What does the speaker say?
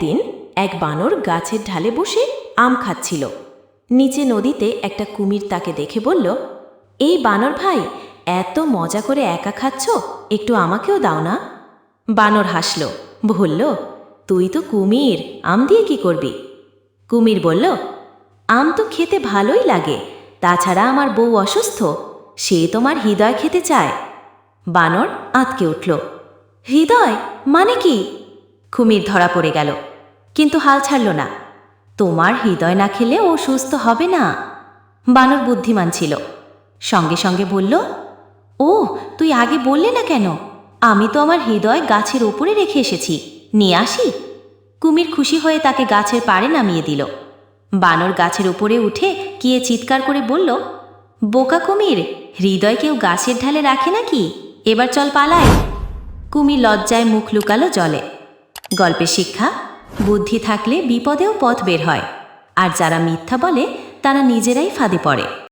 একদিন এক বানর গাছের ঢালে বসে আম খাচ্ছিল। নিচে নদীতে একটা কুমির তাকে দেখে বলল, এই বানর ভাই, এত মজা করে একা খাচ্ছ, একটু আমাকেও দাও না? বানর হাসল, বলল, তুই তো কুমির, আম দিয়ে কি করবি? কুমির বলল, আম তো খেতে ভালোই লাগে, তাছাড়া আমার বউ অসুস্থ, সে তোমার হৃদয় খেতে চায়। বানর আঁতকে উঠল, হৃদয়? মানে কি? কুমির ধরা পড়ে গেল। কিন্তু হাল ছাড়ল না। তোমার হৃদয় না খেলে ও সুস্থ হবে না। বানর বুদ্ধিমান ছিল। সঙ্গে সঙ্গে বলল, ও, তুই আগে বললে না কেন? আমি তো আমার হৃদয় গাছের ওপরে রেখে এসেছি। নিয়ে আসি? কুমির খুশি হয়ে তাকে গাছের পাড়ে নামিয়ে দিল। বানর গাছের উপরে উঠে গিয়ে চিৎকার করে বলল, বোকা কুমির, হৃদয় কেউ গাছের ঢালে রাখে নাকি? এবার চল পালাই। কুমির লজ্জায় মুখ লুকালো জলে। গল্পের শিক্ষা বুদ্ধি থাকলে বিপদেও পথ বের হয়। আর যারা মিথ্যা বলে তারা নিজেরাই ফাঁদে পড়ে।